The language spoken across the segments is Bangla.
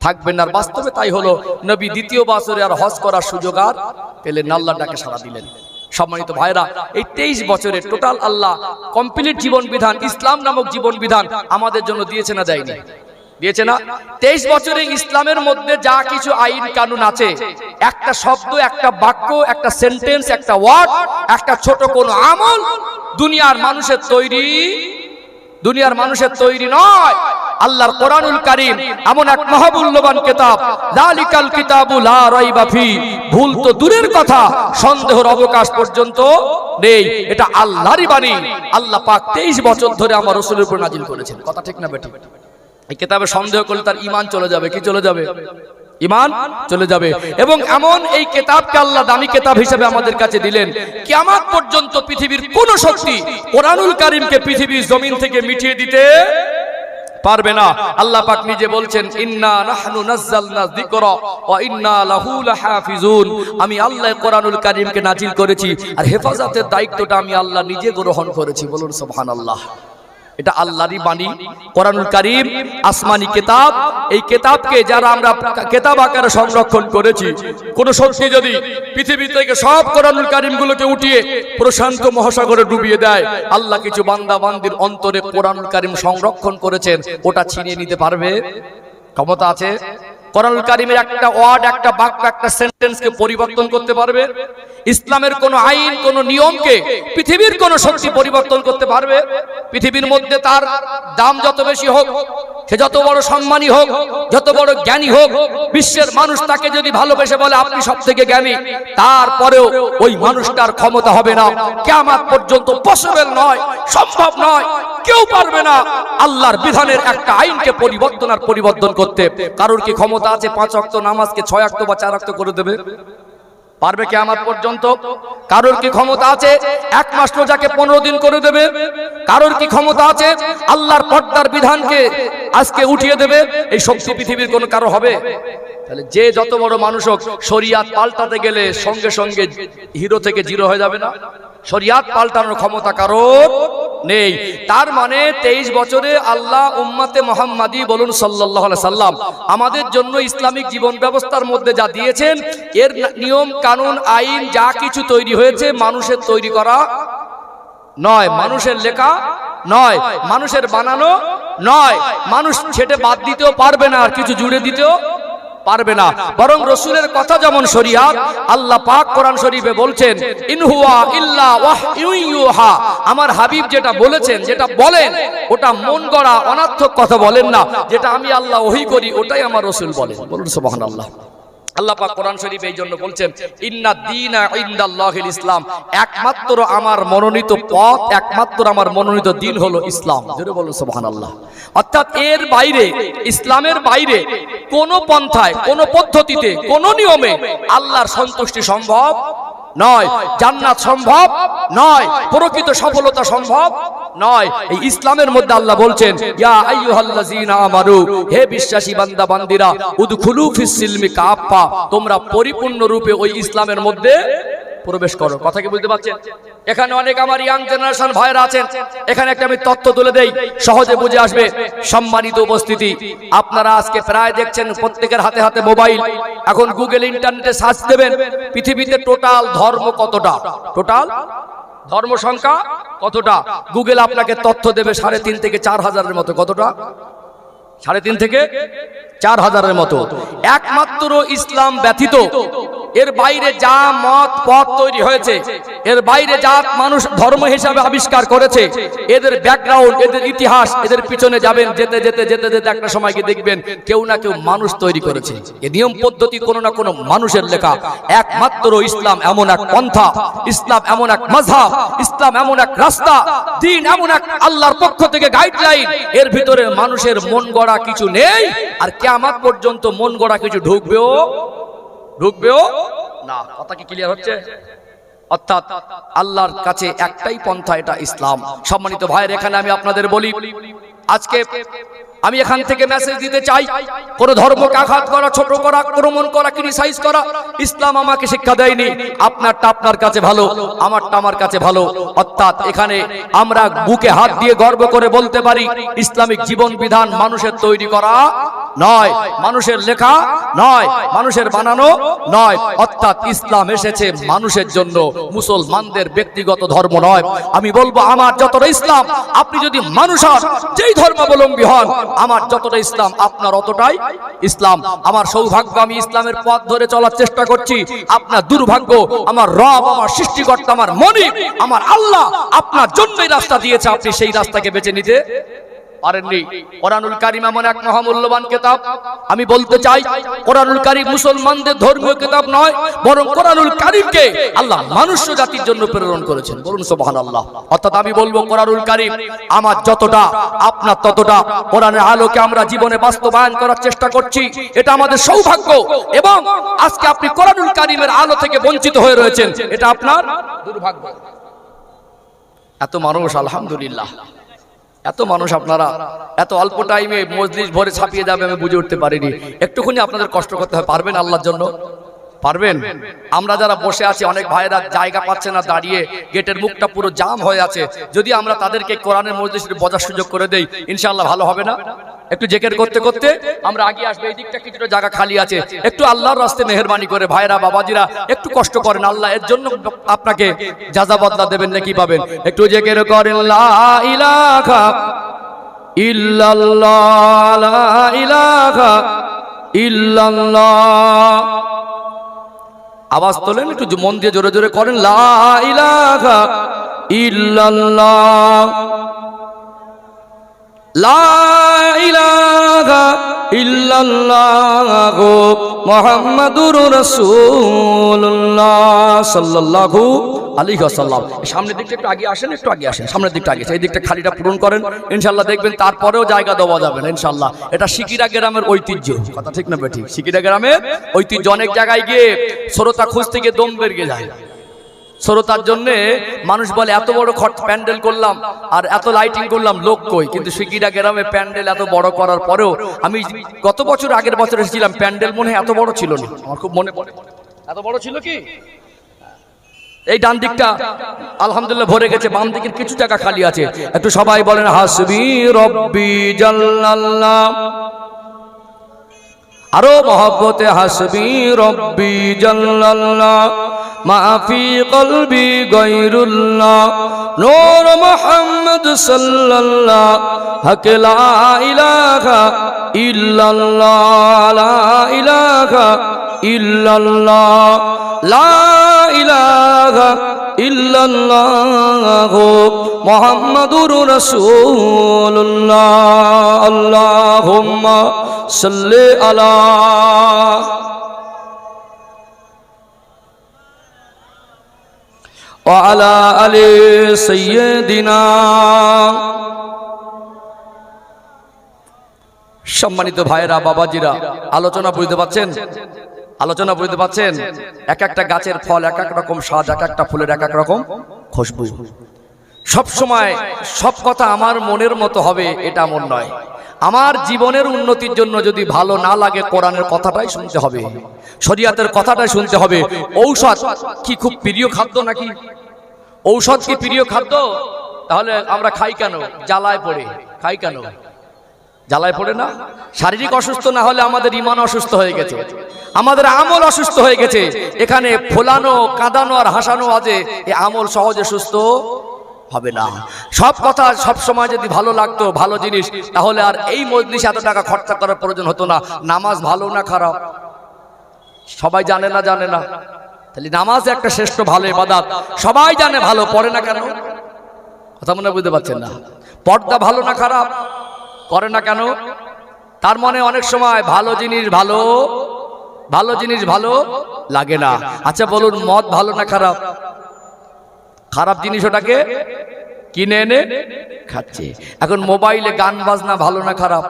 থাকবেন আর বাস্তবে তাই হলো, নবী দ্বিতীয় বছরে আর হজ করার সুযোগ আর পেলেন আল্লাহ ডাকে সাড়া দিলেন। সম্মানিত ভাইরা এই তেইশ বছরের টোটাল আল্লাহ কমপ্লিট জীবন বিধান, ইসলাম নামক জীবন বিধান আমাদের জন্য দিয়েছে না দেয়নি? দিয়েছে না? তেইশ বছরে ইসলামের মধ্যে যা কিছু আইন কানুন আছে, একটা শব্দ, একটা বাক্য, একটা সেন্টেন্স, একটা ওয়ার্ড, একটা ছোট কোনো আমল দুনিয়ার মানুষের তৈরি, দুনিয়ার মানুষের তৈরি নয়। আল্লাহর কোরআনুল কারীম এমন এক মহামূল্যবান কিতাব। জালিকাল কিতাবু লা রাইবা ফি। ভুল তো দূরের কথা, সন্দেহের অবকাশ পর্যন্ত নেই। এটা আল্লাহরই বাণী। আল্লাহ পাক 23 বছর ধরে আমার রাসূলের উপর নাজিল করেছেন। কথা ঠিক না বেটি এই কিতাবে সন্দেহ করলে তার ঈমান চলে যাবে। কি চলে যাবে? ইমান চলে যাবে। এবং এমন এই কেতাবকে আল্লাহ দামি কেতাব হিসেবে আমাদের কাছে দিলেন, কিয়ামত পর্যন্ত পৃথিবীর কোন শক্তি কোরআনুল কারীমকে পৃথিবীর জমিন থেকে মিটিয়ে দিতে পারবে না। আল্লাহ পাক নিজে বলছেন, ইন্না নাহনু নাযালনা যিকরা ওয়া ইন্না লাহু লাহাফিজুন। আমি আল্লাহ কোরআনুল কারীমকে নাজিল করেছি, আর হেফাজতের দায়িত্বটা আমি আল্লাহ নিজে গ্রহণ করেছি। বলুন সুবহানাল্লাহ। এটা আল্লাহরই বাণী, কোরআনুল কারিম, আসমানি কেতাব। এই কেতাবকে যারা আমরা কেতাব আকারে সংরক্ষণ করেছি, কোন শক্তি যদি পৃথিবী থেকে সব কোরআনুল কারিমগুলোকে উঠিয়ে প্রশান্ত মহাসাগরে ডুবিয়ে দেয়, আল্লাহ কিছু বান্দা বান্দির অন্তরে কোরআনুল কারিম সংরক্ষণ করেছেন, ওটা ছিনিয়ে নিতে পারবে? ক্ষমতা আছে? কোরআনুল কারীমের একটা ওয়ার্ড, একটা বাক্য, একটা সেন্টেন্সকে পরিবর্তন করতে পারবে। ইসলামের কোন আইন, কোন নিয়মকে পৃথিবীর কোন শক্তি পরিবর্তন করতে পারবে। পৃথিবীর মধ্যে তার দাম যত বেশি হোক, সে যত বড় সম্মানী হোক, যত বড় জ্ঞানী হোক, বিশ্বের মানুষ তাকে যদি ভালোবেসে বলে, আপনি সব থেকে জ্ঞানী, তারপরেও ওই মানুষটার ক্ষমতা হবে না। কেমন পর্যন্ত পসিবল নয়, সম্ভব নয়। কেউ পারবে না আল্লাহর বিধানের একটা আইনকে পরিবর্তন আর পরিবর্তন করতে। কারোর কি ক্ষমতা আছে পাঁচ অক্ত নামাজকে ছয় অক্ত বা চার অক্ত করে দেবে? পারবে কি আমার পর্যন্ত? কারোর কি ক্ষমতা আছে এক মাস রোজাকে পনেরো দিন করে দেবে? কারোর কি ক্ষমতা আছে আল্লাহর পর্দার বিধানকে আজকে উঠিয়ে দেবে? এই শক্তি পৃথিবীর কোন কারও হবে? তাহলে যে যত বড় মানুষ হোক, শরিয়াত পাল্টাতে গেলে সঙ্গে সঙ্গে হিরো থেকে জিরো হয়ে যাবে না? শরিয়াত পাল্টানোর ক্ষমতা কারোর নেই। তার মানে তেইশ বছরে আল্লাহ উম্মাতে মোহাম্মদী বলুন সাল্লাহ সাল্লাম, আমাদের জন্য ইসলামিক জীবন ব্যবস্থার মধ্যে যা দিয়েছেন, এর নিয়ম, কানুন, আইন, যা কিছু তৈরি হয়েছে মানুষের তৈরি করা নয়, মানুষের লেখা নয়, মানুষের বানানো নয়। মানুষ ছেটে বাদ দিতেও পারবে না আর কিছু জুড়ে দিতেও পারবে না। বরং রসুলের কথা যেমন শরিয়াত, আল্লাহ পাক কোরআন শরীফে বলছেন ইনহুয়া ইল্লা ওয়াহইউহা আমার হাবিব যেটা বলেছেন, যেটা বলেন, ওটা মন গড়া অনার্থক কথা বলেন না। যেটা আমি আল্লাহ ওহি করি, ওটাই আমার রসুল বলেন। বলুন সুবহানাল্লাহ। কোরআন শরীফ এই জন্য বলছেন, ইন্না দিন ইসলাম। একমাত্র আমার মনোনীত পথ, একমাত্র আমার মনোনীত দিন হলো ইসলাম। জোরে বলুন অর্থাৎ এর বাইরে, ইসলামের বাইরে কোন পন্থায়, কোন পদ্ধতিতে, কোন নিয়মে আল্লাহর সন্তুষ্টি সম্ভব নয়, জান্নাত সম্ভব, নয়, প্রকৃত সফলতা সম্ভব, নয়, এই ইসলামের মধ্যে আল্লাহ বলছেন, ইয়া আইয়ুহাল্লাযীনা আমানু, হে বিশ্বাসী বান্দা, বান্দিরা, উদখুলু ফিস সিলমি তোমরা পরিপূর্ণ রূপে ওই ইসলামের মধ্যে প্রবেশ করো। কথা কি বুঝতে পারছেন? এখানে অনেক আমার ইয়াং জেনারেশন ভাইরা আছেন। এখানে একটা আমি তথ্য তুলে দেই। সহজে বুঝে আসবে সম্মানিত উপস্থিতি। আপনারা আজকে প্রায় দেখছেন প্রত্যেকের হাতে হাতে মোবাইল। এখন গুগল ইন্টারনেটে সার্চ দেবেন, পৃথিবীতে টোটাল ধর্ম কতটা? টোটাল ধর্ম সংখ্যা কতটা? গুগল আপনাকে তথ্য দেবে সাড়ে তিন থেকে চার হাজারের মতো। কতটা? সাড়ে তিন থেকে চার হাজারের মতো। একমাত্র ইসলাম ব্যথিত এর বাইরে যা মত, পথ তৈরি হয়েছে, এর বাইরে যা মানুষ, ধর্ম হিসাবে আবিষ্কার করেছে, এদের ব্যাকগ্রাউন্ড এদের ইতিহাস, এদের পিছনে যাবেন, যেতে যেতে যেতে যেতে একটা সময় দেখবেন কেউ না কেউ মানুষ তৈরি করেছে। এ নিয়ম পদ্ধতি কোনো না কোনো মানুষের লেখা। একমাত্র ইসলাম এমন এক পন্থা, ইসলাম এমন এক মজহাব ইসলাম এমন এক রাস্তা, দিন এমন এক আল্লাহর পক্ষ থেকে গাইডলাইন এর ভিতরে মানুষের মন গড়া কিছু নেই, আর কেয়ামত পর্যন্ত মন গড়া কিছু ঢুকবেও? ঢুকবেও? না। কথা কি ক্লিয়ার হচ্ছে? অর্থাৎ আল্লাহর কাছে একটাই পন্থা, এটা ইসলাম। সম্মানিত ভাইয়ের এখানে আমি আপনাদের বলি, আজকে আমি এখান থেকে মেসেজ দিতে চাই কোন ধর্মকে আঘাত করা ছোট করা আক্রমণ করা ক্রিটিসাইজ করা। ইসলাম আমাকে শিক্ষা দেয়নি আপনারটা আপনার কাছে ভালো আমারটা আমার কাছে ভালো। অর্থাৎ এখানে আমরা বুকে হাত দিয়ে গর্ব করে বলতে পারি ইসলামিক জীবন বিধান মানুষের তৈরি করা নয় মানুষের লেখা নয় মানুষের বানানো নয়। অর্থাৎ ইসলাম এসেছে মানুষের জন্য মুসলমানদের ব্যক্তিগত ধর্ম নয়। আমি বলব আমার যতটা ইসলাম আপনি যদি মানুষ হন যেই ধর্মাবলম্বী হন আমার যতটা ইসলাম, আপনার অতটাই ইসলাম। আমার সৌভাগ্য, আমি ইসলামের পথ ধরে চলার চেষ্টা করছি। আপনার দুর্ভাগ্য, আমার রব, আমার সৃষ্টিকর্তা, আমার মনি আমার আল্লাহ আপনার জন্যই রাস্তা দিয়েছে। আপনি সেই রাস্তাকে বেছে নিতে পারেননি। কোরআনুল কারিম এমন এক মহামূল্যবান কেতাব। আমি বলতে চাই, কোরআনুল কারিম মুসলমানদের ধর্মীয় কেতাব নয়, বরং কোরআনুল কারিমকে আল্লাহ মানুষ জাতির জন্য প্রেরণ করেছেন। সুবহানাল্লাহ। অর্থাৎ আমি বলব, কোরআনুল কারিম আমার যতটা, আপনার ততটা, কোরআনের আলোকে আমরা জীবনে বাস্তবায়ন করার চেষ্টা করছি, এটা আমাদের সৌভাগ্য। এবং আজকে আপনি কোরআনুল কারিমের আলো থেকে বঞ্চিত হয়ে রয়েছেন, এটা আপনার দুর্ভাগ্য। এত মানুষ, আলহামদুলিল্লাহ। এত মানুষ আপনারা, এত অল্প টাইমে মজলিস ভরে ছাপিয়ে যাবে আমি বুঝে উঠতে পারিনি। একটুখানি আপনাদের কষ্ট করতে হয়, পারবেন আল্লাহর জন্য? পারবেন? আমরা যারা বসে আছি, অনেক ভাইয়েরা জায়গা পাচ্ছে না দাঁড়িয়ে, গেটের মুখটা পুরো জাম হয়ে আছে। যদি আমরা তাদেরকে কোরআনের মজলিসে বজার সুযোগ করে দেই ইনশাল্লাহ ভালো হবে না? একটু জেকের করতে করতে আমরা আগে আসব, এই দিকটা কিছুটা জায়গা খালি আছে। একটু আল্লাহর রাস্তে মেহরবানি করে ভাইরা বাবাজিরা, একটু কষ্ট করেন। আল্লাহ এর জন্য আপনাকে যাজা বদলা দেবেন, নাকি পাবেন। একটু জেকের করেন ইল্লাল্লাহ, লা ইল্লাল্লাহ। আওয়াজ তোলেন একটু মন দিয়ে জোরে জোরে করেন লা ইলাহা ইল্লাল্লাহ। মুহাম্মাদুর রাসূলুল্লাহ সাল্লাল্লাহু আলাইহি ওয়াসাল্লাম। সামনের দিকটা একটু আগে আসেন, একটু আগে আসেন। সামনের দিকটা আগে এই দিকটা খালিটা পূরণ করেন। ইনশাআল্লাহ দেখবেন তারপরেও জায়গা দেওয়া যাবে না, ইনশাআল্লাহ। এটা সিকিরা গ্রামের ঐতিহ্য। কথা ঠিক না বেঠিক সিকিরা গ্রামের ঐতিহ্য। অনেক জায়গায় গিয়ে শ্রোতা খুঁজতে গিয়ে দম বেরিয়ে যায়। শ্রোতার জন্য মানুষ বলে, এত বড় খট প্যান্ডেল করলাম আর এত লাইটিং করলাম, লোক কই? কিন্তু সিকিরা গ্রামে প্যান্ডেল এত বড় করার পরেও আমি গত বছর, আগের বছর এসেছিলাম, প্যান্ডেল মনে এত বড় ছিল না? আমার খুব মনে পড়ে। এত বড় ছিল কি? এই ডান দিকটা আলহামদুলিল্লাহ ভরে গেছে, বাম দিকের কিছু টাকা খালি আছে। একটু সবাই বলেন, হাসবি রব্বি জাল্লাল্লাহ। আরও মহব্বতে হাসবি রব্বি জল্লাল্লাহ, মাফি কলবি গৈরুল্লাহ নূর মোহাম্মদ সাল্লাল্লাহ, হক লা ইলাহা ইল্লাল্লাহ, লা ইলাহা ইল্লাল্লাহ, লা ইলাহা ইল্লাল্লাহ মুহাম্মাদুর রাসূলুল্লাহ আল্লাহুম্মা সাল্লি আলা وعلى آل سيدنا সম্মানিত ভাইয়েরা বাবাজিরা আলোচনা বুঝতে পাচ্ছেন আলোচনা বুঝতে পাচ্ছেন? এক একটা গাছের ফল এক এক রকম স্বাদ, এক একটা ফুলের এক এক রকম খুশবু। সব সময় সব কথা আমার মনের মতো হবে, এটা মন নয়। আমার জীবনের উন্নতির জন্য যদি ভালো না লাগে কোরআনের কথাটাই শুনতে হবে। শরিয়াতের কথাটাই শুনতে হবে। ঔষধ কি খুব প্রিয় খাদ্য নাকি? ঔষধ কি প্রিয় খাদ্য? তাহলে আমরা খাই কেন? জ্বালায় পড়ে, খাই কেন? জ্বালায় পড়ে না? শারীরিক অসুস্থ না হলে আমাদের ইমান অসুস্থ হয়ে গেছে। আমাদের আমল অসুস্থ হয়ে গেছে। এখানে ফোলানো কাঁদানো আর হাসানো আছে। এই আমল সহজে সুস্থ হবে না। সব কথা সব সময় যদি ভালো লাগতো ভালো জিনিস তাহলে আর এই মজলিসে এত টাকা খরচা করার প্রয়োজন হতো না। নামাজ ভালো না খারাপ? সবাই জানে না জানে না। তাহলে নামাজ একটা শ্রেষ্ঠ ভালো ইবাদত। সবাই জানে ভালো পড়ে না কেন? কথা মনে বুঝতে পারছেন না। পর্দা ভালো না খারাপ? করে না কেন? তার মনে অনেক সময় ভালো জিনিস ভালো ভালো জিনিস ভালো লাগে না। আচ্ছা বলুন, মদ ভালো না খারাপ? খারাপ জিনিস ওটাকে কিনে এনে খাচ্ছে। এখন মোবাইলে গান বাজনা ভালো না খারাপ?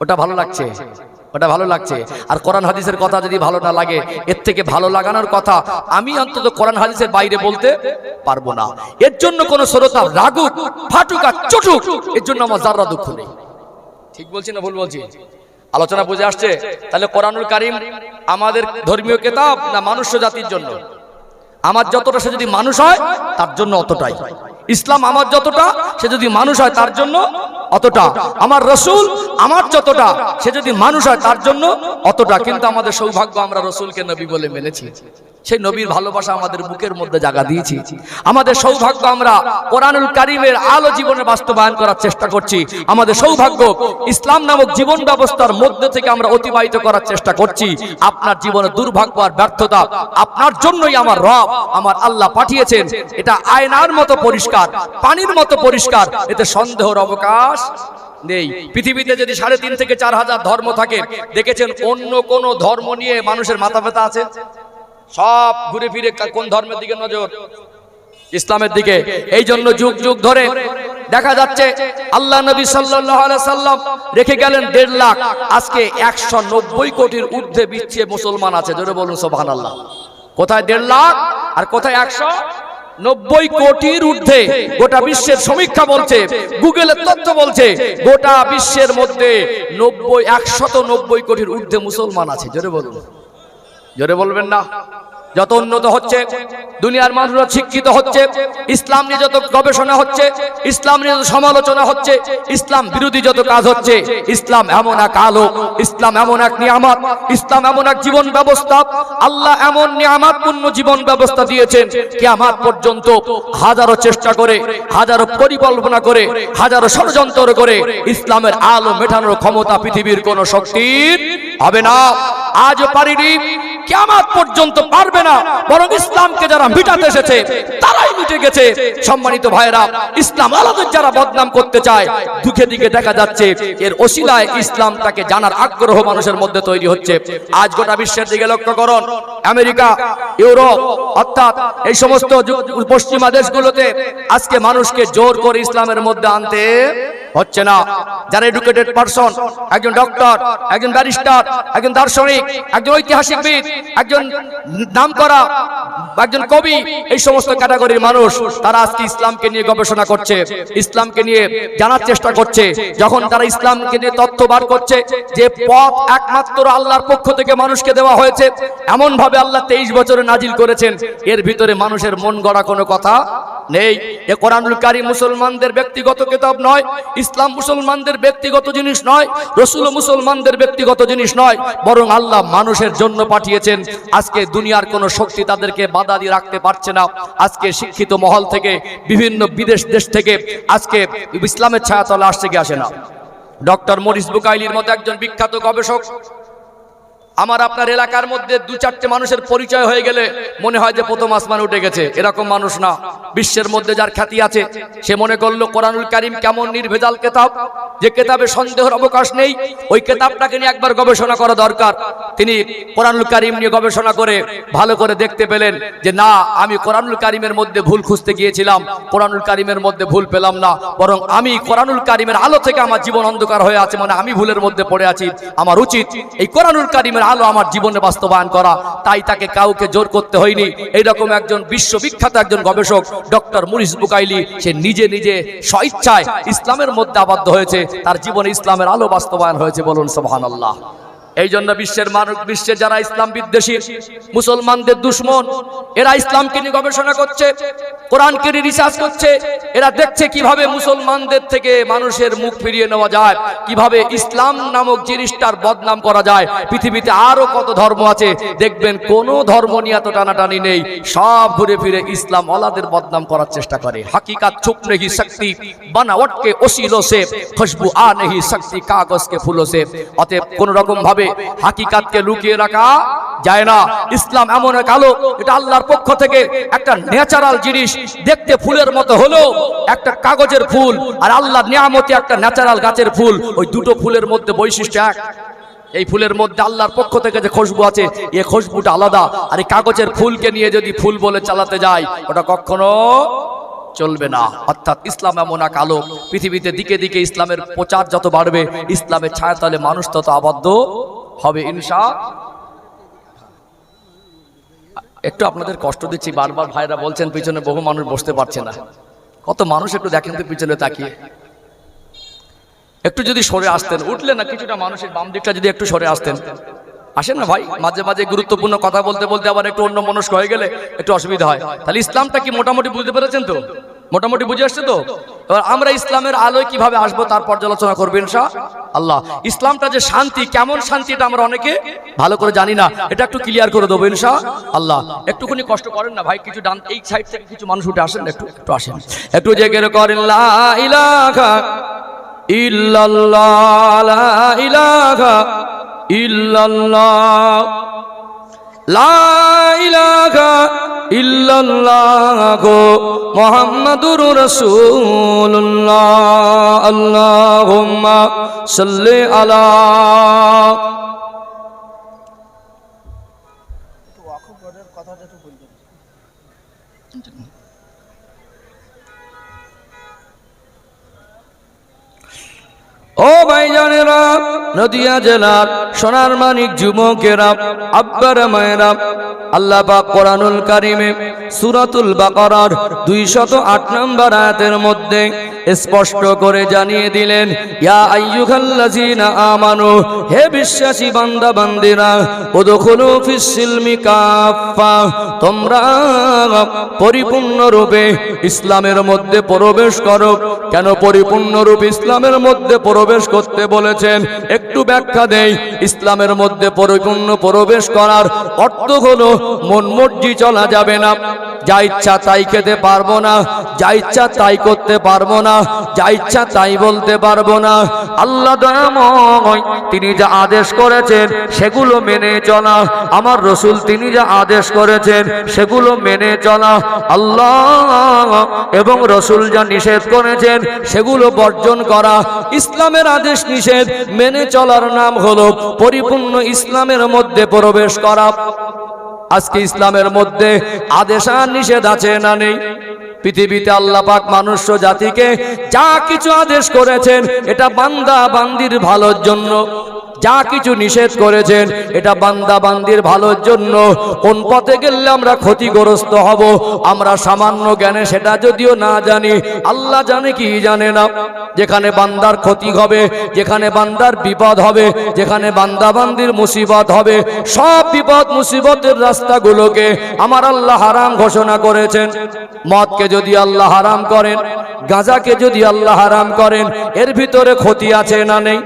ওটা ভালো লাগছে? ওটা ভালো লাগছে। আর কোরআন হাদিসের কথা যদি ভালো না লাগে, এর থেকে ভালো লাগানোর কথা আমি অন্তত কোরআন হাদিসের বাইরে বলতে পারব না। এর জন্য কোন শ্রোতা রাগুক, ফাটুক আর চটুক, এর জন্য আমার যারা দুঃখ নেই। ঠিক বলছি না ভুল বলছি? আলোচনা বুঝে আসছে? তাহলে কোরআনুল কারিম আমাদের ধর্মীয় কেতাব না মানুষ্য জাতির জন্য? আমার যতটা সে যদি মানুষ হয়, তার জন্য অতটাই। ইসলাম আমার যতটা, সে যদি মানুষ হয় তার জন্য অতটা। আমার রসুল আমার যতটা, সে যদি মানুষ হয় তার জন্য অতটা। কিন্তু আমাদের সৌভাগ্য আমরা রসুলকে নবী বলে মেনেছি। সেই নবীর ভালোবাসা আমাদের বুকের মধ্যে জায়গা দিয়েছি। আমাদের সৌভাগ্য আমরা কোরআনুল কারিমের আলো জীবনে বাস্তবায়ন করার চেষ্টা করছি। আমাদের সৌভাগ্য ইসলাম নামক জীবন ব্যবস্থার মধ্যে থেকে আমরা অতিবাহিত করার চেষ্টা করছি। আপনার জীবনে দুর্ভাগ্য আর ব্যর্থতা আপনার জন্যই আমার রব আমার আল্লাহ পাঠিয়েছেন। এটা আয়নার মতো পরিষ্কার পানির মতো পরিষ্কার। এতে সন্দেহর অবকাশ নেই। পৃথিবীতে যদি সাড়ে তিন থেকে চার হাজার ধর্ম থাকে দেখেছেন অন্য কোন ধর্ম নিয়ে মানুষের মাথা ব্যথা আছে? সব ঘুরে ফিরে কোন ধর্মের দিকে নজর? ইসলামের দিকে। এই জন্য যুগ যুগ ধরে দেখা যাচ্ছে আল্লাহ নবী সাল্লাম রেখে গেলেন দেড় লাখ। আজকে একশো নব্বই কোটির ঊর্ধ্বে বিচ্ছে মুসলমান আছে। জোরে বলুন, সুবহানাল্লাহ। কোথায় দেড় লাখ আর কোথায় একশো নব্বই কোটির ঊর্ধ্বে? গোটা বিশ্বের সমীক্ষা বলছে গুগলের তথ্য বলছে, গোটা বিশ্বের মধ্যে নব্বই, একশত নব্বই কোটির ঊর্ধ্বে মুসলমান আছে। জোরে বলুন। জোরে বলবেন না। যত উন্নত হচ্ছে, দুনিয়ার মানুষরা শিক্ষিত হচ্ছে, ইসলাম নিয়ে যত গবেষণা হচ্ছে, ইসলাম নিয়ে যত সমালোচনা হচ্ছে, ইসলাম বিরোধী যত কাজ হচ্ছে, ইসলাম এমন এক আলো, ইসলাম এমন এক নিয়ামত, ইসলাম এমন এক জীবন ব্যবস্থা, আল্লাহ এমন নিয়ামত পূর্ণ জীবন ব্যবস্থা দিয়েছেন, কিয়ামত পর্যন্ত হাজারো চেষ্টা করে, হাজারো পরিকল্পনা করে, হাজারো ষড়যন্ত্র করে ইসলামের আলো মেটানোর ক্ষমতা পৃথিবীর কোন শক্তির হবে না। আজ পারিনি কিয়ামত পর্যন্ত পারবে না, বরং ইসলামকে যারা মিটাতে এসেছে, তারাই মিটে গেছে। সম্মানিত ভাইরা ইসলাম আলাদের যারা বদনাম করতে চায়, দুঃখে দিকে দেখা যাচ্ছে, এর ওসিলায় ইসলামটাকে জানার আগ্রহ মানুষের মধ্যে তৈরি হচ্ছে। আজ গোটা বিশ্বের দিকে লক্ষ্য করুন, আমেরিকা, ইউরোপ, অর্থাৎ এই সমস্ত পশ্চিমা দেশগুলোতে আজকে মানুষকে জোর করে ইসলামের মধ্যে আনতে হচ্ছে না। যারা এডুকেটেড পারসন একজন ডক্টর একজন ব্যারিস্টার একজন দার্শনিক, একজন ঐতিহাসিকবিদ, একজন নাম করা একজন কবি, এই সমস্ত ক্যাটাগরির মানুষ, তারা আজকে ইসলামকে নিয়ে গবেষণা করছে, ইসলামকে নিয়ে জানার চেষ্টা করছে। যখন তারা ইসলামকে নিয়ে তথ্য বার করছে যে পথ একমাত্র আল্লাহর পক্ষ থেকে মানুষকে দেওয়া হয়েছে এমন ভাবে আল্লাহ তেইশ বছরে নাজিল করেছেন। এর ভিতরে মানুষের মন গড়া কোনো কথা নেই। এ কোরআনুল কারি মুসলমানদের ব্যক্তিগত কিতাব নয় ইসলাম মুসলমানদের ব্যক্তিগত জিনিস নয়, রসুল মুসলমানদের ব্যক্তিগত জিনিস নয়, বরং আল্লাহ মানুষের জন্য পাঠিয়েছেন। আজকে দুনিয়ার কোনো শক্তি তাদেরকে বাধা দিয়ে রাখতে পারছে না। আজকে শিক্ষিত মহল থেকে, বিভিন্ন বিদেশ দেশ থেকে, আজকে ইসলামের ছায়াতলা আসছে কি আসে না। ডক্টর মরিস বুকাইলির মতো একজন বিখ্যাত গবেষক আমার আপনার এলাকার মধ্যে দু চারটে মানুষের পরিচয় হয়ে গেলে মনে হয় যে প্রথম আসমান উঠে গেছে। এরকম মানুষ না। বিশ্বের মধ্যে যার খ্যাতি আছে, সে মনে করল কোরআনুল কারিম কেমন নির্ভেজাল কেতাব, যে কেতাবে সন্দেহের অবকাশ নেই, ওই কেতাবটাকে নিয়ে একবার গবেষণা করা দরকার। তিনি কোরআনুল কারিম নিয়ে গবেষণা করে ভালো করে দেখতে পেলেন যে, না, আমি কোরআনুল কারিমের মধ্যে ভুল খুঁজতে গিয়েছিলাম, কোরআনুল কারিমের মধ্যে ভুল পেলাম না, বরং আমি কোরআনুল কারিমের আলো থেকে আমার জীবন অন্ধকার হয়ে আছে মানে আমি ভুলের মধ্যে পড়ে আছি। আমার উচিত এই কোরআনুল কারিমের আলো আমার জীবনে বাস্তবায়ন করা। তাই তাকে কাউকে জোর করতে হয়নি। এইরকম একজন বিশ্ববিখ্যাত একজন গবেষক, ডক্টর মুরিস বুকাইলি, সে নিজে নিজে স্বইচ্ছায় ইসলামের মধ্যে আবদ্ধ হয়েছে। তার জীবনে ইসলামের আলো বাস্তবায়ন হয়েছে বলুন, সুবহানাল্লাহ। এই জন্য বিশ্বের মানুষ বিশ্বে যারা ইসলাম বিদ্বেষী, মুসলমানদের দুশ্মন, এরা ইসলামকে নিয়ে গবেষণা করছে, কোরআনকে নিয়ে রিসার্চ করছে, এরা দেখছে কীভাবে মুসলমানদের থেকে মানুষের মুখ ফিরিয়ে নেওয়া যায়, কীভাবে ইসলাম নামক জিনিসটার বদনাম করা যায়। পৃথিবীতে আরও কত ধর্ম আছে, দেখবেন কোনো ধর্ম নিয়ে এত টানাটানি নেই, সব ঘুরে ফিরে ইসলাম ওলাদের বদনাম করার চেষ্টা করে। হাকিকাত চুপ নেহি শক্তি, বানাওয়টকে ওসিলো সে খুশবু আ নেহি শক্তি, কাগজকে ফুলো সে অতএব কোন রকম ভাবে হাকিকাতকে লুকিয়ে রাখা যায় না। ইসলাম এমন এক আলো, এটা আল্লাহর পক্ষ থেকে একটা ন্যাচারাল জিনিস, দেখতে ফুলের মতো হলো একটা কাগজের ফুল আর আল্লাহর নিয়ামতে একটা ন্যাচারাল গাছের ফুল। ওই দুটো ফুলের মধ্যে বৈশিষ্ট্য এক। এই ফুলের মধ্যে আল্লাহর পক্ষ থেকে যে খুশবু আছে, এই খুশবুটা আলাদা। আর এই কাগজের ফুলকে নিয়ে যদি ফুল বলে চালাতে যায়, ওটা কখনো চলবে না। অর্থাৎ ইসলাম এমন এক আলো। পৃথিবীতে দিকে দিকে ইসলামের প্রচার যত বাড়বে, ইসলামের ছায়া ছায়াতলে মানুষ তত আবদ্ধ হবে, ইনশা। একটু আপনাদের কষ্ট দিচ্ছি, বারবার ভাইরা বলছেন, পিছনে বহু মানুষ বসতে পারছে না। কত মানুষ একটু দেখেন তো পিছনে তাকিয়ে। একটু যদি সরে আসতেন উঠলে না, কিছুটা মানুষের বাম দিকটা যদি একটু সরে আসতেন। আসেন না ভাই, মাঝে মাঝে গুরুত্বপূর্ণ কথা বলতে বলতে আবার একটু অন্য মনস্ক হয়ে গেলে একটু অসুবিধা হয়। তাহলে ইসলামটা কি মোটামুটি বুঝতে পেরেছেন তো? মোটামুটি বুঝে আসছে তো? এবার আমরা ইসলামের আলোয় কীভাবে আসব তার পর্যালোচনা করবেন শাহ আল্লাহ। ইসলামটা যে শান্তি, কেমন শান্তি এটা আমরা অনেকে ভালো করে জানি না। এটা একটু ক্লিয়ার করে দেবেন শাহ আল্লাহ। একটুখানি কষ্ট করেন না ভাই, কিছু ডান, এই সাইড থেকে কিছু মানুষ উঠে আসেন একটু একটু আসেন। একটু জেগে করেন ইলাহা ইল্লাল্লাহ ইলাহা ইল্লাল্লাহ। লা ইলাহা ইল্লাল্লাহ মুহাম্মাদুর রাসূলুল্লাহ। আল্লাহুম্মা সাল্লি আলা ও নদিয়া জেলার সোনার মানিক যুবকেরা, আব্বার মায়েরা, আল্লাহ পাক কোরআনুল কারিমে সুরাতুল বাকরার দুইশত আট নম্বর আয়াতের মধ্যে স্পষ্ট করে জানিয়ে দিলেন, ইয়া আইয়ুহাল্লাযীনা আমানু, হে বিশ্বাসী বান্দা বান্দিরা উদখুলু ফিস সিলমি কাফা তোমরা পরিপূর্ণ রূপে ইসলামের মধ্যে প্রবেশ করো। কেন পরিপূর্ণ রূপ ইসলামের মধ্যে প্রবেশ করতে বলেছেন? একটু ব্যাখ্যা দেই, ইসলামের মধ্যে পরিপূর্ণ প্রবেশ করার অর্থ হলো, মন মর্জি চলা যাবে না, যা ইচ্ছা তাই খেতে পারব না, যা ইচ্ছা তাই করতে পারব না যা ইচ্ছা তাই বলতে পারব না। আল্লাহ তিনি যা আদেশ করেছেন সেগুলো মেনে চলা। আমার রসুল তিনি যা আদেশ করেছেন সেগুলো মেনে চলা। আল্লাহ এবং রসুল যা নিষেধ করেছেন সেগুলো বর্জন করা। ইসলামের আদেশ নিষেধ মেনে চলার নাম হলো পরিপূর্ণ ইসলামের মধ্যে প্রবেশ করা। আজকে ইসলামের মধ্যে আদেশ আর নিষেধ আছে না নেই? পৃথিবীতে আল্লাহ পাক মানুষ জাতিকে যা কিছু আদেশ করেছেন এটা বান্দা বান্দির ভালোর জন্য। যা কিছু নিষেধ করেছেন, এটা বান্দা বান্দির ভালোর জন্য। কোন পথে গেলে আমরা ক্ষতিগ্রস্ত হব? আমরা সামান্য জ্ঞানে সেটা যদিও না জানি। আল্লাহ জানে কি জানে না। যেখানে বান্দার ক্ষতি হবে, যেখানে বান্দার বিপদ হবে, যেখানে বান্দা বান্দির মুসিবত হবে, সব বিপদ, মুসিবতের রাস্তাগুলোকে আমার আল্লাহ হারাম ঘোষণা করেছেন। মদকে যদি আল্লাহ হারাম করেন, গাঁজাকে যদি আল্লাহ হারাম করেন, এর ভিতরে ক্ষতি আছে না নেই?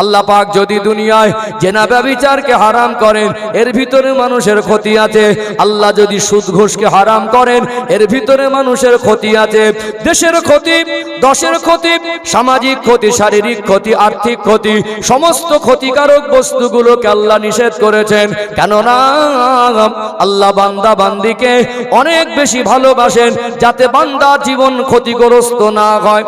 আল্লাহ পাক যদি দুনিয়ায় জেনা ব্যবিচারকে হারাম করেন, এর ভিতরে মানুষের ক্ষতি আছে। আল্লাহ যদি সুদ ঘুষকে হারাম করেন, এর ভিতরে মানুষের ক্ষতি আছে। দেশের ক্ষতি, দশের ক্ষতি, সামাজিক ক্ষতি, শারীরিক ক্ষতি, আর্থিক ক্ষতি, সমস্ত ক্ষতিকারক বস্তুগুলোকে আল্লাহ নিষেধ করেছেন। কেননা আল্লাহ বান্দা বান্দিকে অনেক বেশি ভালোবাসেন যাতে বান্দা জীবন ক্ষতিগ্রস্ত না হয়।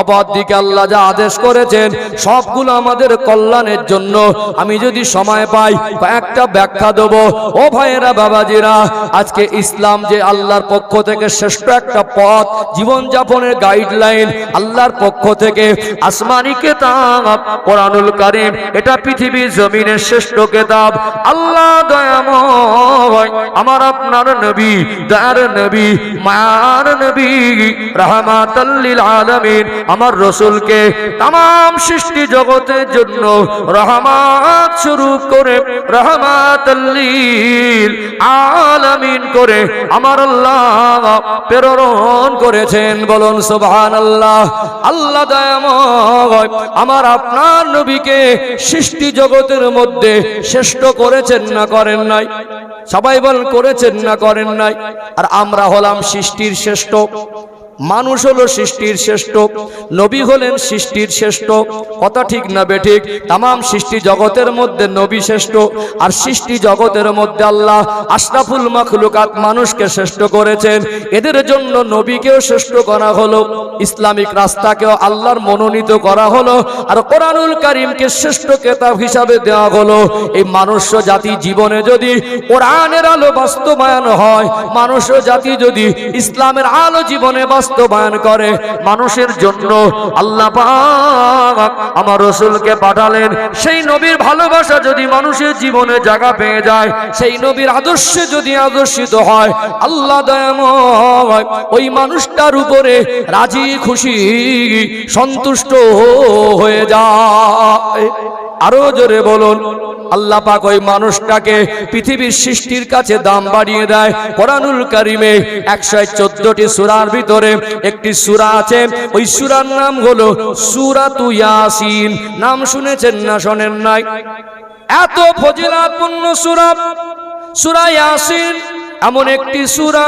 অপর দিকে আল্লাহ যা আদেশ করেছেন, সবগুলো আমাদের কল্যাণের জন্য আমি যদি সময় পাই কয়েকটা ব্যাখ্যা দেব। ও ভাইয়েরা, বাবাজিরা, আজকে ইসলাম যে আল্লাহর পক্ষ থেকে শ্রেষ্ঠ একটা পথ জীবন যাপনের গাইডলাইন আল্লাহর পক্ষ থেকে, আসমানি কেতাব, কোরআনুল কারিম, এটা পৃথিবীর জমিনের শ্রেষ্ঠ কেতাব। আল্লাহ দয়াময় আমার আপনার নবী, দয়ার নবী, মায়ার নবী রাহমাতাল্লিল আলামিন, আমার রসুলকে তাম সৃষ্টি জগতের জন্য রহমাত শুরু করে রহমাতাল্লিল আলামিন করে আমার আল্লাহ প্রেরণ করেছেন। বলুন সুবহানাল্লাহ। আল্লাহ দয়াময় আমার আপনার নবীকে সৃষ্টি জগতের মধ্যে শ্রেষ্ঠ করেছেন না করেন নাই? সবাই বল করেছেন না করেন নাই? আর আমরা হলাম সৃষ্টির শ্রেষ্ঠ। মানুষ হলো সৃষ্টির শ্রেষ্ঠ, নবী হলেন সৃষ্টির শ্রেষ্ঠ, কথা ঠিক না বেঠিক তাম সৃষ্টি জগতের মধ্যে নবী শ্রেষ্ঠ, আর সৃষ্টি জগতের মধ্যে আল্লাহ আশরাফুল মাখলুকাত মানুষকে শ্রেষ্ঠ করেছেন। এদের জন্য নবীকেও শ্রেষ্ঠ করা হলো, ইসলামিক রাস্তাকেও আল্লাহর মনোনীত করা হলো, আর কোরআনুল কারিমকে শ্রেষ্ঠ কেতাব হিসাবে দেওয়া হলো। এই মানুষ জাতি জীবনে যদি কোরআনের আলো বাস্তবায়ন হয় মানুষ জাতি যদি ইসলামের আলো জীবনে বাস্তবায়ন বাস্তবায়ন করে মানুষের জন্য আল্লাহ আমার রসুলকে পাঠালেন। সেই নবীর ভালোবাসা যদি মানুষের জীবনে জায়গা পেয়ে যায়, সেই নবীর আদর্শে যদি আদর্শিত হয়, আল্লাহ ওই মানুষটার উপরে রাজি খুশি সন্তুষ্ট হয়ে যায়। আরও জোরে বলুন, আল্লাহ পাক ওই মানুষটাকে পৃথিবীর সৃষ্টির কাছে দাম বাড়িয়ে দেয়। কোরআনুল কারিমে একশো চোদ্দটি সুরার ভিতরে একটি সুরা আছে, ওই সুরার নাম হলো সুরাতু ইয়াসিন। নাম শুনেছেন না শোনেন নাই? এত ফজিলাতপূর্ণ সুরা সুরা ইয়াসিন এমন একটি সুরা।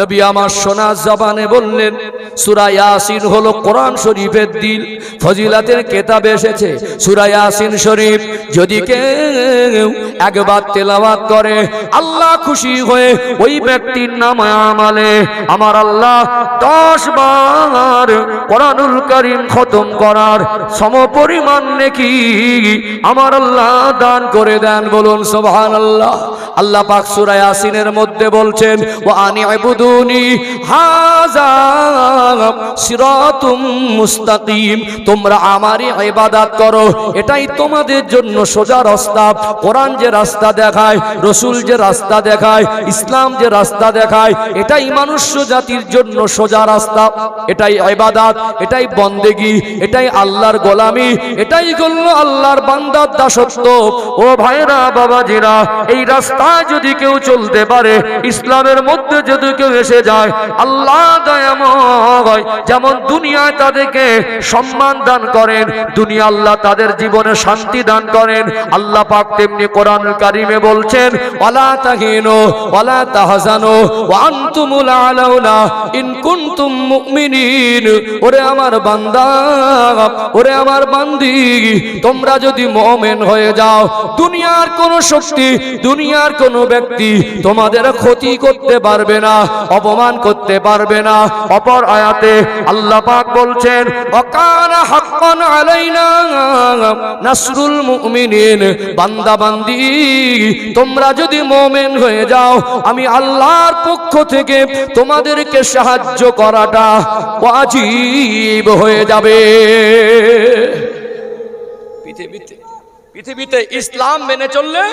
নবী আমার সোনা জবানে বললেন, সুরা ইয়াসিন হলো কোরআন শরীফের দিল, ফজিলাতের কেতাব এসেছে। সুরা ইয়াসিন শরীফ, যদি কেউ একবার তেলাওয়াত করে, আল্লাহ খুশি হয়ে ওই ব্যক্তির নাম আমালে। আমার আল্লাহ দশ বার কোরআনুল করিম খতম করার সমপরিমাণ নাকি আমার আল্লাহ দান করে দেন বলুন, সুবহানাল্লাহ। আল্লাহ আল্লাহ পাক সূরা ইয়াসিনের মধ্যে বলছেন, ওয়া আনি ইবুদুনি হাযা সিরাতুম মুস্তাকিম। তোমরা আমারই ইবাদত করো, এটাই তোমাদের জন্য সোজা রাস্তা। কোরআন যে রাস্তা দেখায়, রসুল যে রাস্তা দেখায়, ইসলাম যে রাস্তা দেখায়, এটাই মনুষ্য জাতির জন্য সোজা রাস্তা। এটাই ইবাদত, এটাই বন্দেগি, এটাই আল্লাহর গোলামি, এটাই গল্ল আল্লাহর বান্দার দাসত্ব। ও ভাইরা বাবাজিরা, এই রাস্তায় যদি কেউ চলতে পারে। ইসলামের মধ্যে যদি কেউ এসে যায়, আল্লাহ যেমন দুনিয়ায় তাদেরকে সম্মান দান করেন, দুনিয়া আল্লাহ তাদের জীবনে শান্তি দান করেন। আল্লাহ পাক তেমনি কোরআন কারিমে বলছেন, ওয়ালা তাহিনু, ওয়ালা তাহজানু, ওয়া আলাউনা, ইন ওরে আমার বান্দা, ওরে আমার বান্দি, তোমরা যদি মুমিন হয়ে যাও, দুনিয়ার কোন শক্তি, দুনিয়ার কোন ব্যক্তি তোমাদের ক্ষতি করতে পারবে না, অপমান করতে পারবে না। অপর আয়াতে আল্লাহ পাক বলছেন অকানা হাক্কান আলাইনা নাসরুল মুমিনিন। বান্দা বান্দি তোমরা যদি মুমিন হয়ে যাও, আমি আল্লাহর পক্ষ থেকে তোমাদেরকে সাহায্য করাটা ওয়াজিব হয়ে যাবে। পৃথিবীতে পৃথিবীতে ইসলাম মেনে চললে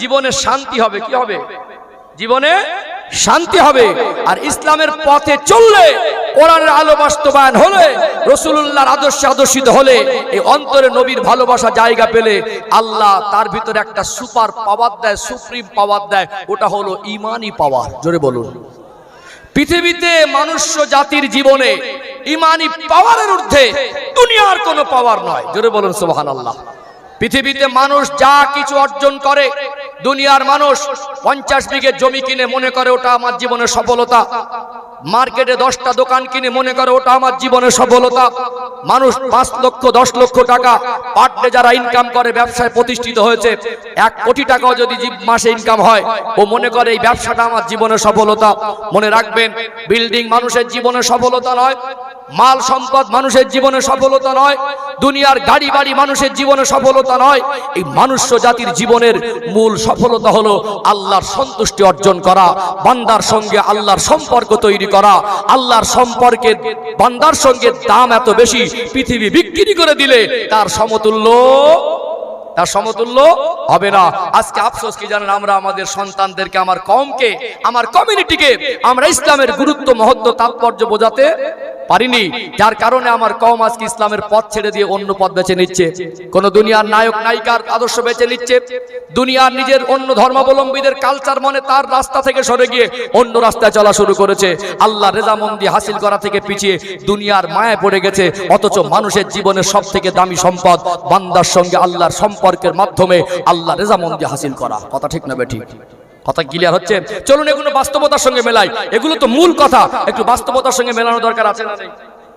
জীবনে শান্তি হবে, কি হবে? জীবনে শান্তি হবে। আর ইসলামের পথে চললে, কোরআনের আলো বাস্তবায়ন হলে রসুল্লাহর আদর্শে আদর্শিত হলে, এই অন্তরে নবীর ভালোবাসা জায়গা পেলে আল্লাহ তার ভিতরে একটা সুপার পাওয়ার দেয়, সুপ্রিম পাওয়ার দেয়। ওটা হলো ইমানি পাওয়ার। জোরে বলুন। পৃথিবীতে মনুষ্য জাতির জীবনে ইমানি পাওয়ারের ঊর্ধ্বে, দুনিয়ার কোনো পাওয়ার নয়। জোরে বলুন সুবহান আল্লাহ পৃথিবীতে মানুষ যা কিছু অর্জন করে দুনিয়ার মানুষ পঞ্চাশ বিঘে জমি কিনে মনে করে ওটা আমার জীবনের সফলতা। মার্কেটে দশটা দোকান কিনে মনে করে, ওটা আমার জীবনের সফলতা। মানুষ পাঁচ লক্ষ, দশ লক্ষ টাকা পার ডে যারা ইনকাম করে, ব্যবসায় প্রতিষ্ঠিত হয়েছে, এক কোটি টাকাও যদি মাসে ইনকাম হয়, ও মনে করে এই ব্যবসাটা আমার জীবনের সফলতা। মনে রাখবেন বিল্ডিং মানুষের জীবনের সফলতা নয়, মাল সম্পদ মানুষের জীবনে সফলতা নয়, দুনিয়ার গাড়ি বাড়ি মানুষের জীবনে সফলতা নয়, এই মানুষ্য জাতির জীবনের মূল সফলতা হলো আল্লাহর সন্তুষ্টি অর্জন করা, বান্দার সঙ্গে আল্লাহর সম্পর্ক তৈরি করা। আল্লাহর সম্পর্কে বান্দার সঙ্গে দাম এত বেশি পৃথিবী বিক্রি করে দিলে তার সমতুল্য তার সমতুল্য হবে না। আজকে আফসোস কি জানেন, আমরা আমাদের সন্তানদেরকে, আমার কমকে, আমার কমিউনিটিকে, আমরা ইসলামের গুরুত্ব, মহত্ব, তাৎপর্য বোঝাতে পারিনি। যার কারণে আমার কম আজকে ইসলামের পথ ছেড়ে দিয়ে অন্য পথ বেছে নিচ্ছে। কোন দুনিয়ার নায়ক, নায়িকার আদর্শ বেছে নিচ্ছে। দুনিয়ার নিজের অন্য ধর্মাবলম্বীদের কালচার মনে তার রাস্তা থেকে সরে গিয়ে অন্য রাস্তায় চলা শুরু করেছে। আল্লাহ রেজামন্দি হাসিল করা থেকে পিছিয়ে দুনিয়ার মায়া পড়ে গেছে। অথচ মানুষের জীবনের সব থেকে দামি সম্পদ বান্দার সঙ্গে আল্লাহর সম্পর্কের মাধ্যমে আল্লাহ রেজামন্দি হাসিল করা। কথা ঠিক না বেঠিক? কথা ক্লিয়ার হচ্ছে? চলুন এগুলো বাস্তবতার সঙ্গে মেলাই। এগুলো তো মূল কথা। একটু বাস্তবতার সঙ্গে মেলানো দরকার আছে না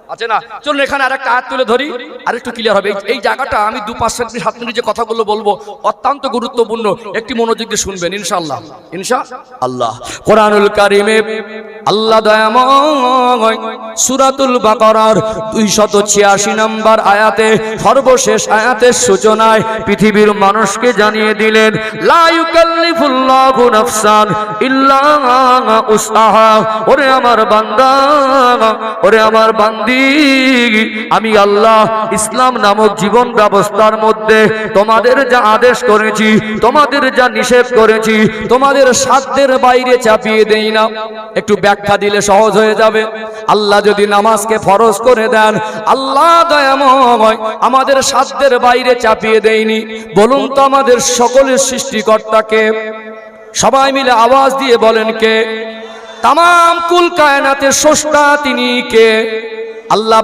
আছে না? চলুন এখানে আরেকটা আয়াত তুলে ধরি আর একটু ক্লিয়ার হবে। এই- জায়গাটা আমি দু পাঁচ মিনিট সাত মিনিট যে কথাগুলো বলব, অত্যন্ত গুরুত্বপূর্ণ। একটি মনোযোগ দিয়ে শুনবেন, ইনশাআল্লাহ। ইনশা আল্লাহ কোরআনুল কারিমে আল্লাহ দয়াময় সুরাতুল বাকারার দুইশত ছিয়াশি নম্বর আয়াতে, সর্বশেষ আয়াতের সূচনায় পৃথিবীর মানুষকে জানিয়ে দিলেন, লা ইউকাল্লিফুল্লাহু নাফসান ইল্লা উসআহা। ওরে আমার বান্দা, ওরে আমার বান্দি আমি আল্লাহ ইসলাম নামক জীবন ব্যবস্থার মধ্যে তোমাদের যা আদেশ করেছি, তোমাদের যা নিষেধ করেছি, তোমাদের সাধ্যের বাইরে চাপিয়ে দেই না। একটু ব্যাখ্যা দিলে সহজ হয়ে যাবে। আল্লাহ যদি নামাজকে ফরজ করে দেন, আল্লাহ দয়াময় আমাদের সাধ্যের বাইরে চাপিয়ে দেয়নি বলুন তো আমাদের সকলের সৃষ্টিকর্তাকে। সবাই মিলে আওয়াজ দিয়ে বলেন কে? তাম কুল কায়নাতের স্রষ্টা তিনি কে? আল্লাহ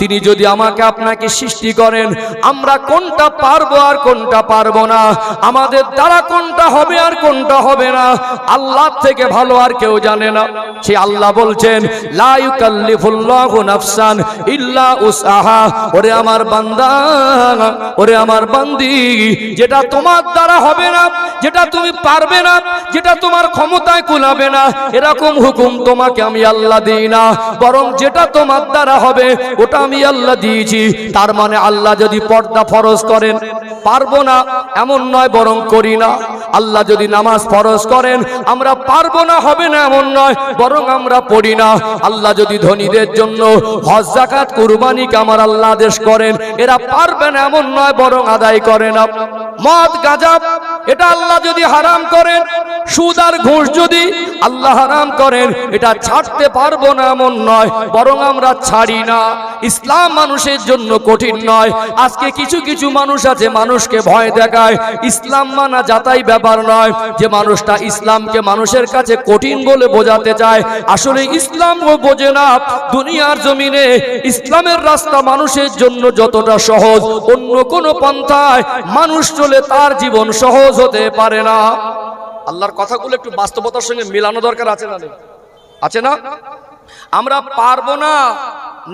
তিনি যদি আমাকে আপনাকে সৃষ্টি করেন, আমরা কোনটা পারব আর কোনটা পারব না? আমাদের দ্বারা কোনটা হবে আর কোনটা হবে না? আল্লাহ থেকে ভালো আর কেউ জানে না। সে আল্লাহ বলছেন নাফসান ইল্লা উসআহা। ওরে আমার বান্দা, ওরে আমার বান্দি, যেটা তোমার দ্বারা হবে না, যেটা তুমি পারবে না, যেটা তোমার ক্ষমতায় কুলাবে না, এরকম হুকুম তোমাকে আমি আল্লাহ দিই না। বরং যেটা তোমার দ্বারা হবে, ওটা আমি আল্লাহ দিয়েছি। তার মানে আল্লাহ যদি পর্দা ফরজ করেন, পারব না, এমন নয় বরং করি না। আল্লাহ যদি নামাজ ফরজ করেন, আমরা পারব না, হবে না, এমন নয়, বরং আমরা পড়ি না। আল্লাহ যদি ধনীদের জন্য হজ জাকাত কুরবানিকে আমার আল্লাহ আদেশ করেন, এরা পারবে না, এমন নয়, বরং আদায় করে না। মদ গাজাব এটা আল্লাহ যদি হারাম করেন, সুদ আর ঘুষ যদি আল্লাহ হারাম করেন, এটা ছাড়তে পারব না এমন নয়, বরং আমরা ছাড়ি না। ইসলাম মানুষের জন্য কঠিন নয়। আজকে কিছু কিছু মানুষ আছে, মানুষকে ভয় দেখায়। ইসলাম মানা যাতাই ব্যাপার নয়। যে মানুষটা ইসলামকে মানুষের কাছে কঠিন বলে বোঝাতে চায়, আসলে ইসলাম ও বোঝে না। দুনিয়ার জমিনে ইসলামের রাস্তা মানুষের জন্য যতটা সহজ। অন্য কোনো পন্থায় মানুষ চলে তার জীবন সহজ হতে পারে না। আল্লাহর কথাগুলো একটু বাস্তবতার সঙ্গে মেলানো দরকার আছে না? আছে না? আমরা পারব না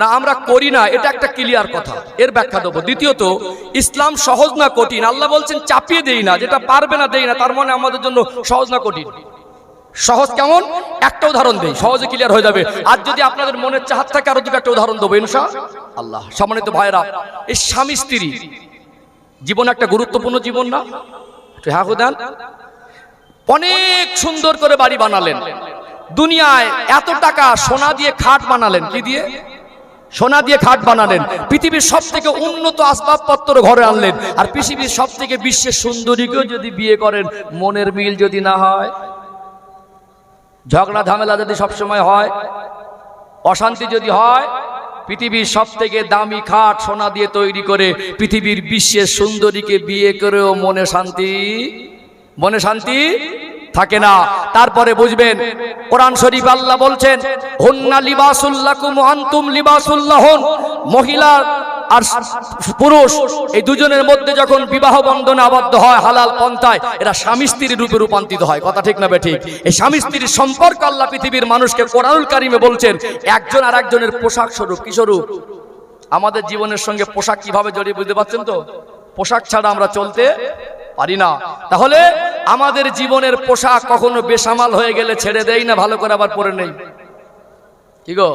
না আমরা করি না, এটা একটা ক্লিয়ার কথা। এর ব্যাখ্যা দেবো। দ্বিতীয়ত, ইসলাম সহজ না কঠিন? আল্লাহ বলছেন, চাপিয়ে দেই না, যেটা পারবে না দেই না, তার মানে আমাদের জন্য সহজ না কঠিন। সহজ কেমন? একটা উদাহরণ দেই, সহজে ক্লিয়ার হয়ে যাবে। আর যদি আপনাদের মনের চাহাত থাকে, আরও দুটো একটা উদাহরণ দেবো, ইনশা আল্লাহ। সম্মানিত ভাইরা এই স্বামী স্ত্রী, জীবন একটা গুরুত্বপূর্ণ জীবন না? হ্যাঁ দেন। অনেক সুন্দর করে বাড়ি বানালেন। দুনিয়ায় এত টাকা সোনা দিয়ে খাট বানালেন, কি দিয়ে? সোনা দিয়ে খাট বানালেন। পৃথিবীর সব থেকে উন্নত আসবাবপত্র ঘরে আনলেন। আর পৃথিবীর সব থেকে বিশ্বের সুন্দরীকেও যদি বিয়ে করেন, মনের মিল যদি না হয়, ঝগড়া ঝামেলা যদি সবসময় হয়, অশান্তি যদি হয়, পৃথিবীর সব থেকে দামি খাট সোনা দিয়ে তৈরি করে পৃথিবীর বিশ্বের সুন্দরীকে বিয়ে করেও মনে শান্তি? মনে শান্তি? থাকে না। তারপরে বুঝবেন, কোরআন শরীফ আল্লাহ বলছেন, হুন্না লিবাসুল্লাকুম আনতুম লিবাসুল্লাহন মহিলা আর পুরুষ, এই দুজনের মধ্যে যখন বিবাহ বন্ধনে আবদ্ধ হয় হালাল পন্থায়, এরা স্বামী স্ত্রীর রূপে রূপান্তরিত হয়। কথা ঠিক না ঠিক? এই স্বামী স্ত্রীর সম্পর্ক আল্লাহ পৃথিবীর মানুষকে কোরআনুল কারিমে বলছেন, একজন আর একজনের পোশাক স্বরূপ, কি স্বরূপ? আমাদের জীবনের সঙ্গে পোশাক কীভাবে জড়িয়ে, বুঝতে পারছেন তো? পোশাক ছাড়া আমরা চলতে পারি না। তাহলে আমাদের জীবনের পোশাক কখনো বেসামাল হয়ে গেলে ছেড়ে দেই না, ভালো করে আবার পরে নেই। কি গো?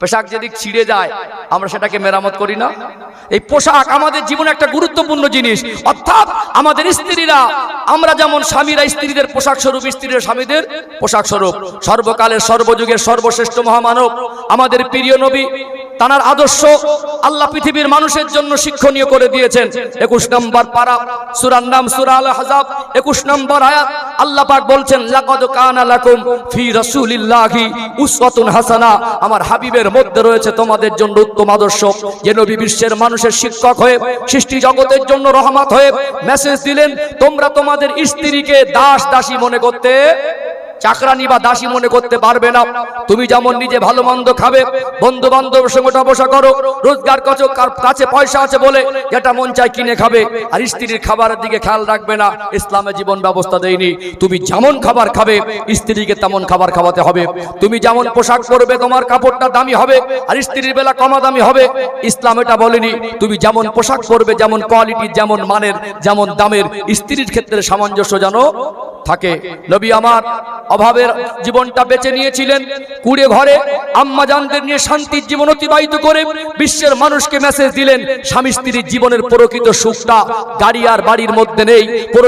পোশাক যদি ছিঁড়ে যায়, আমরা সেটাকে মেরামত করি না। এই পোশাক আমাদের জীবনে একটা গুরুত্বপূর্ণ জিনিস। অর্থাৎ আমাদের স্ত্রীরা, আমরা যেমন স্বামীরা স্ত্রীদের পোশাক স্বরূপ স্ত্রীরা স্বামীদের পোশাক স্বরূপ। সর্বকালের সর্বযুগের সর্বশ্রেষ্ঠ মহামানব, আমাদের প্রিয় নবী তানার আদর্শ আল্লাহ পৃথিবীর মানুষের জন্য শিক্ষণীয় করে দিয়েছেন। একুশ নম্বর পারা, সুরার নাম সুরা আল হাজাব। একুশ নম্বর আয়াত, আল্লাহ পাক বলছেন, লাকাদ কানা লাকুম ফি রাসূলিল্লাহি উসওয়াতুন হাসানা। আমার হাবিবের মধ্যে রয়েছে তোমাদের জন্য উত্তম আদর্শ। যে নবী বিশ্বের মানুষের শিক্ষক হয়ে, সৃষ্টি জগতের জন্য রহমত হয়ে মেসেজ দিলেন, তোমরা তোমাদের স্ত্রীকে দাস দাসী মনে করতে চাকরানি বা দাসী মনে করতে পারবে না। তুমি যেমন নিজে ভালো মন্দ খাবে বন্ধু বান্ধবের সঙ্গে বসা করো, রোজগার কচ কাছে পয়সা আছে বলে যেটা মন চায় কিনে খাবে, আর স্ত্রীর খাবারের দিকে খেয়াল রাখবে না, ইসলামে জীবন ব্যবস্থা দেয়নি। তুমি যেমন খাবার খাবে, স্ত্রীকে তেমন খাবার খাওয়াতে হবে। তুমি যেমন পোশাক পরবে, তোমার কাপড়টা দামি হবে, আর স্ত্রীর বেলা কমা দামি হবে। ইসলাম এটা বলেনি। তুমি যেমন পোশাক পরবে, যেমন কোয়ালিটি, যেমন মানের, যেমন দামের, স্ত্রীর ক্ষেত্রে সামঞ্জস্য জানো থাকে। নবী আমার অভাবের জীবনটা বেছে নিয়েছিলেন কুড়ে ঘরে আম্মা জানদের নিয়ে শান্তির জীবন অতিবাহিত করে বিশ্বের মানুষকে মেসেজ দিলেন, স্বামী স্ত্রীর জীবনের প্রকৃত সুখটা গাড়ি আর বাড়ির মধ্যে নেই